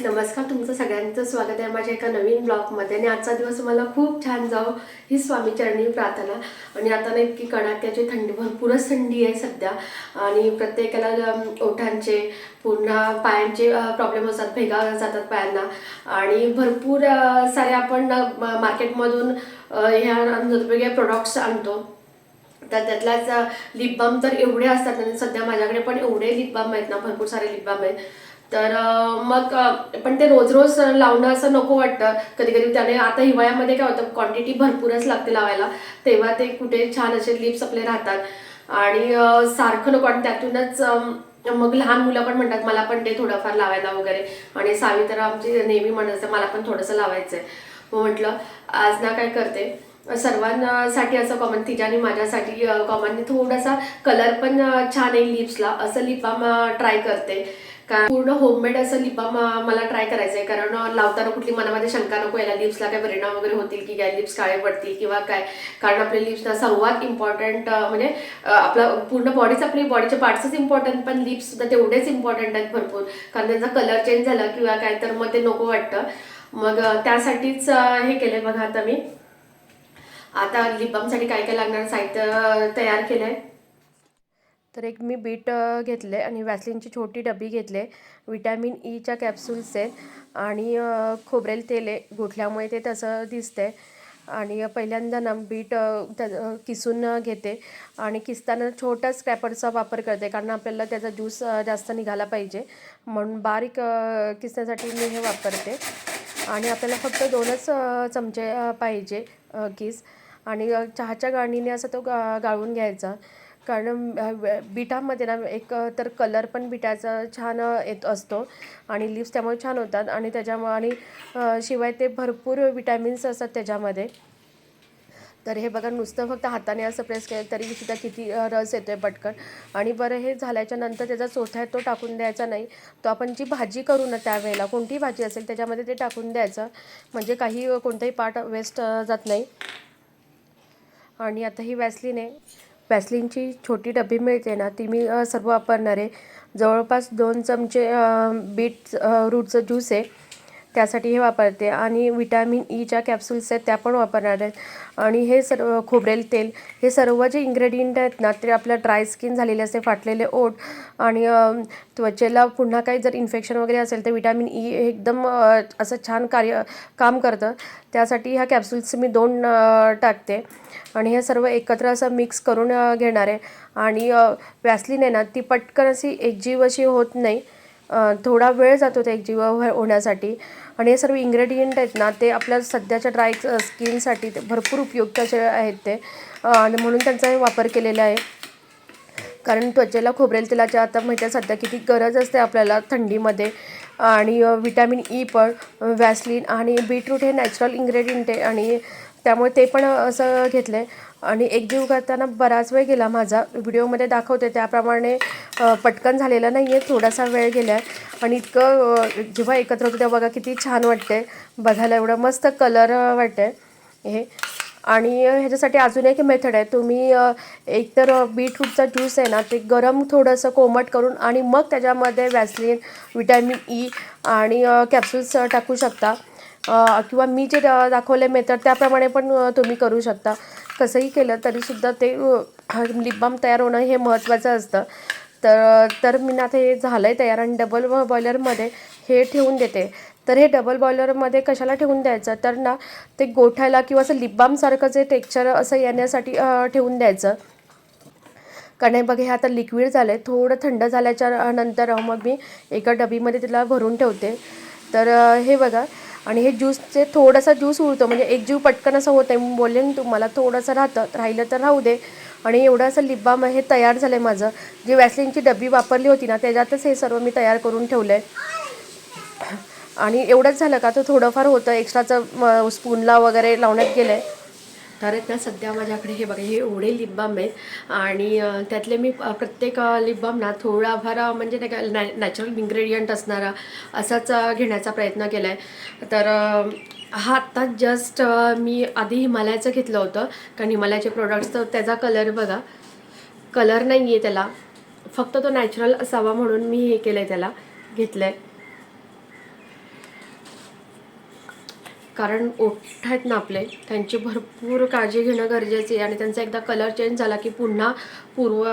नमस्कार तुमचं सगळ्यांचं स्वागत आहे माझ्या एका नवीन ब्लॉगमध्ये. आणि आजचा दिवस मला खूप छान जावं ही स्वामीचरणी प्रार्थना. आणि आता ना इतकी कडाक्याची थंडी भरपूरच थंडी आहे सध्या. आणि प्रत्येकाला ओठांचे पुन्हा पायांचे प्रॉब्लेम असतात भेगा जातात पायांना. आणि भरपूर सारे आपण मार्केटमधून ह्या वेगवेगळे प्रोडक्ट्स आणतो. तर त्यातलाच लिप बाम तर एवढे असतात आणि सध्या माझ्याकडे पण एवढे लिप बाम आहेत ना भरपूर सारे लिप बाम आहेत. तर मग पण ते रोज रोज लावणं असं नको वाटतं. कधी कधी त्याने आता हिवाळ्यामध्ये काय होतं क्वांटिटी भरपूरच लागते लावायला. तेव्हा ते कुठे छान असे लिप्स आपले राहतात. आणि सारखं नको आणि त्यातूनच मग लहान मुलं पण म्हणतात मला पण ते थोडंफार लावायला वगैरे. आणि सावी तर आमची नेहमी म्हणत असते मला पण थोडंसं लावायचं आहे मग म्हटलं आज ना काय करते? सर्वांसाठी असं कॉमन तिच्या आणि माझ्यासाठी कॉमनने थोडासा कलर पण छान आहे लिप्सला असं लिपा ट्राय करते. कारण पूर्ण होममेड असं लिपा मला ट्राय करायचंय. कारण लावताना कुठली मनामध्ये शंका नको याला लिप्सला काय परिणाम वगैरे होतील की काय लिप्स काळे पडतील किंवा काय. कारण आपले लिप्सला सर्वात इम्पॉर्टंट म्हणजे आपला पूर्ण बॉडीच आपली बॉडीचे पार्ट्सच इम्पॉर्टंट पण लिप्स सुद्धा तेवढेच इम्पॉर्टंट आहेत भरपूर. कारण त्यांचा कलर चेंज झाला किंवा काय तर मग ते नको वाटतं. मग त्यासाठीच हे केलंय बघा आता मी. आता लिप बामसाठी काय काय लागणार साहित्य तयार केलं आहे तर एक मी बीट घेतले आणि वॅसलिनची छोटी डबी घेतले विटॅमिन ईच्या e कॅप्सूल्स आहेत आणि खोबरेल तेल आहे. गुठल्यामुळे ते तसं दिसते आणि पहिल्यांदा ना बीट किसून घेते. आणि किसताना छोट्या स्क्रॅपरचा वापर करते. कारण आपल्याला त्याचा ज्यूस जास्त निघाला पाहिजे. म्हणून बारीक किसण्यासाठी मी हे वापरते. आणि आपल्याला फक्त दोनच चमचे पाहिजे किस. आणि चहाच्या गाळणीने असं तो गा गाळून घ्यायचा. कारण बिटामध्ये ना एक तर कलर पण बिटाचा छान येत असतो आणि लिप्स त्यामुळे छान होतात आणि त्याच्यामुळे आणि शिवाय ते भरपूर विटॅमिन्स असतात त्याच्यामध्ये. तर हे बघा नुसतं फक्त हाताने असं प्रेस केलं तरी सुद्धा किती रस येतो आहे पटकन. आणि बरं हे झाल्याच्यानंतर त्याचा चोथा आहे तो टाकून द्यायचा नाही. तो आपण जी भाजी करू ना त्यावेळेला कोणतीही भाजी असेल त्याच्यामध्ये ते टाकून द्यायचं. म्हणजे काही कोणताही पार्ट वेस्ट जात नाही. आणि आता ही वॅसलीन आहे. वॅसलिनची छोटी डबी मिळते ना ती मी सर्व वापरणार. आहे जवळपास दोन चमचे बीट रूटचं ज्यूस आहे. त्यासाठी हे वापरते. आणि विटॅमिन ईच्या e कॅप्सूल्स आहेत त्या पण वापरणार आहेत. आणि हे सर्व खोबरेल तेल हे सर्व जे इन्ग्रेडियंट आहेत ना ते आपल्या ड्राय स्किन झालेले असते फाटलेले ओठ आणि त्वचेला पुन्हा काही जर इन्फेक्शन वगैरे असेल तर विटॅमिन ई e एकदम असं छान कार्य काम करतं. त्यासाठी ह्या कॅप्सूल्स मी दोन टाकते. आणि हे सर्व एकत्र असं मिक्स करून घेणार आहे. आणि वॅसलीन आहे ना ती पटकन अशी एकजीव अशी होत नाही. थोडा वेळ जातो ते एकजीव हो- होण्यासाठी आणि हे सर्व इंग्रेडियंट आहेत ना ते आपल्या सध्याच्या ड्राय स्किनसाठी ते भरपूर उपयुक्त असे आहेत ते. आणि म्हणून त्यांचा वापर केलेला आहे. कारण त्वचेला खोबरेल तेलाच्या आता माहिती सध्या किती गरज असते आपल्याला थंडीमध्ये. आणि विटॅमिन ई e पण वॅसलीन आणि बीटरूट हे नॅचरल इंग्रेडियंट आहे. आणि त्यामुळे ते पण असं घेतलं आहे आणि एकजीव करताना बराच वेळ गेला माझा. व्हिडिओमध्ये दाखवते. त्याप्रमाणे पटकन झालेलं नाही आहे थोडासा वेळ गेला आहे आणि इतकं जेव्हा एकत्र होतं तेव्हा बघा किती छान वाटते बघायला एवढं मस्त कलर वाटते आहे हे. आणि ह्याच्यासाठी अजून एक मेथड आहे. तुम्ही एकतर बीटरूटचा ज्यूस आहे ना ते गरम थोडंसं कोमट करून आणि मग त्याच्यामध्ये वॅसलिन विटॅमिन ई आणि कॅप्सूल्स टाकू शकता. किंवा मी जे दाखवले मेथड त्याप्रमाणे पण तुम्ही करू शकता. कसंही केलं तरीसुद्धा ते लिप बाम तयार होणं हे महत्त्वाचं असतं. तर तर मी ना आता हे झालं आहे तयार आणि डबल बॉयलरमध्ये हे ठेवून देते. तर हे डबल बॉयलरमध्ये कशाला ठेवून द्यायचं? तर ना ते गोठायला किंवा असं लिपबामसारखं जे टेक्स्चर असं येण्यासाठी ठेवून द्यायचं. कारण हे बघ हे आता लिक्विड झालं आहे थोडं थंड झाल्याच्यानंतर मग मी एका डबीमध्ये तिला भरून ठेवते. तर हे बघा. आणि हे ज्यूसचे थोडासा ज्यूस उरतो म्हणजे एक जीव पटकन असं होतं आहे मी बोलले ना तुम्हाला थोडंसं राहतं राहिलं तर राहू दे. आणि एवढं असं लिबबाम हे तयार झालं आहे माझं. जी वॅसलिनची डबी वापरली होती ना त्याच्यातच हे सर्व मी तयार करून ठेवलं आहे आणि एवढंच झालं का तो थोडंफार होतं एक्स्ट्राचं स्पूनला वगैरे लावण्यात गेलं आहे तर आहेत ना सध्या माझ्याकडे हे बघा हे एवढे लिप बाम आहेत. आणि त्यातले मी प्रत्येक अ, लिप बाम ना थोडाफार म्हणजे नाही का नॅ नॅचरल इन्ग्रेडियंट असणारा असाच घेण्याचा प्रयत्न केला आहे तर हा आत्ता जस्ट मी आधी हिमालयाचं घेतलं होतं. कारण हिमालयाचे प्रोडक्ट्स तर त्याचा कलर बघा. कलर नाही आहे त्याला. फक्त तो नॅचरल असावा म्हणून मी हे केलं आहे त्याला घेतलं आहे कारण ओठ आहेत ना आपले. त्यांची भरपूर काळजी घेणं गरजेचे आहे. आणि त्यांचा एकदा कलर चेंज झाला की पुन्हा पूर्व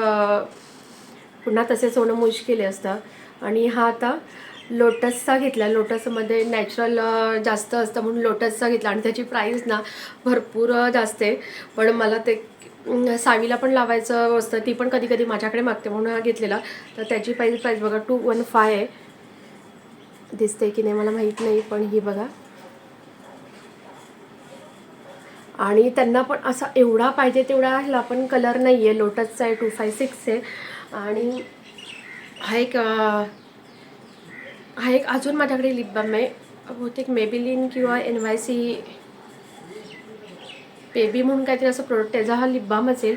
पुन्हा तसेच होणं मुश्किल असतं. आणि हा आता लोटसचा घेतला. लोटसमध्ये नॅचरल जास्त असतं म्हणून लोटसचा घेतला. आणि त्याची प्राईस ना भरपूर जास्त आहे. पण मला ते सावीला पण लावायचं असतं. ती पण कधी कधी माझ्याकडे मागते म्हणून हा घेतलेला. तर त्याची प्राईस प्राईस बघा टू वन फाय आहे. दिसते की नाही मला माहीत नाही पण ही बघा. आणि त्यांना पण असा एवढा पाहिजे तेवढा ह्याला पण कलर नाही आहे लोटसचा आहे टू फाय सिक्स आहे. आणि हा एक हा एक अजून माझ्याकडे लिप बाम आहे. बहुतेक मेबिलिन किंवा एन वाय सी बेबी म्हणून काहीतरी असं प्रोडक्ट त्याचा हा लिप बाम असेल.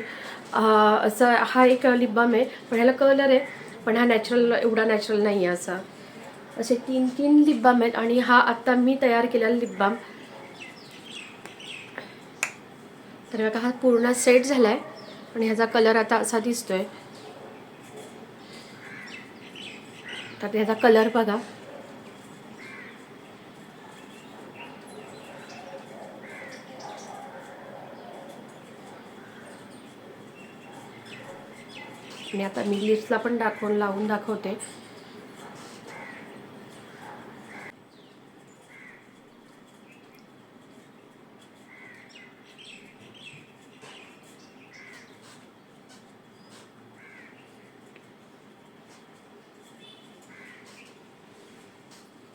असं हा एक लिप बाम आहे. पण ह्याला कलर आहे. पण हा नॅचरल एवढा नॅचरल नाही आहे असा. असे तीन तीन लिप बाम आहेत. आणि हा आत्ता मी तयार केलेला लिप बाम तर बघा हा पूर्ण सेट झाला आहे आणि ह्याचा कलर आता असा दिसतो आहे तर ह्याचा कलर बघा. आणि आता मी लिप्सला पण दाखवून लावून दाखवते.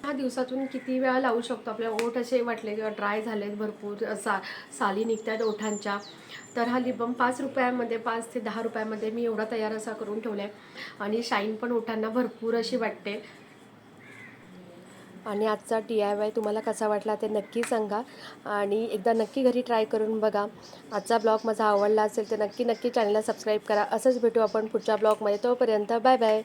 हा दिवसातून किती वेळा लावू शकतो आपल्या ओठ असे वाटले किंवा ड्राय झालेत भरपूर सा साली निघतात ओठांच्या. तर हा लिबम पाच रुपयामध्ये पाच ते दहा रुपयामध्ये मी एवढा तयार असा करून ठेवला आहे आणि शाईन पण ओठांना भरपूर अशी वाटते. आणि आजचा टी आय वाय तुम्हाला कसा वाटला ते नक्की सांगा. आणि एकदा नक्की घरी ट्राय करून बघा. आजचा ब्लॉग माझा आवडला असेल तर नक्की नक्की चॅनलला सबस्क्राईब करा. असंच भेटू आपण पुढच्या ब्लॉगमध्ये तोपर्यंत बाय बाय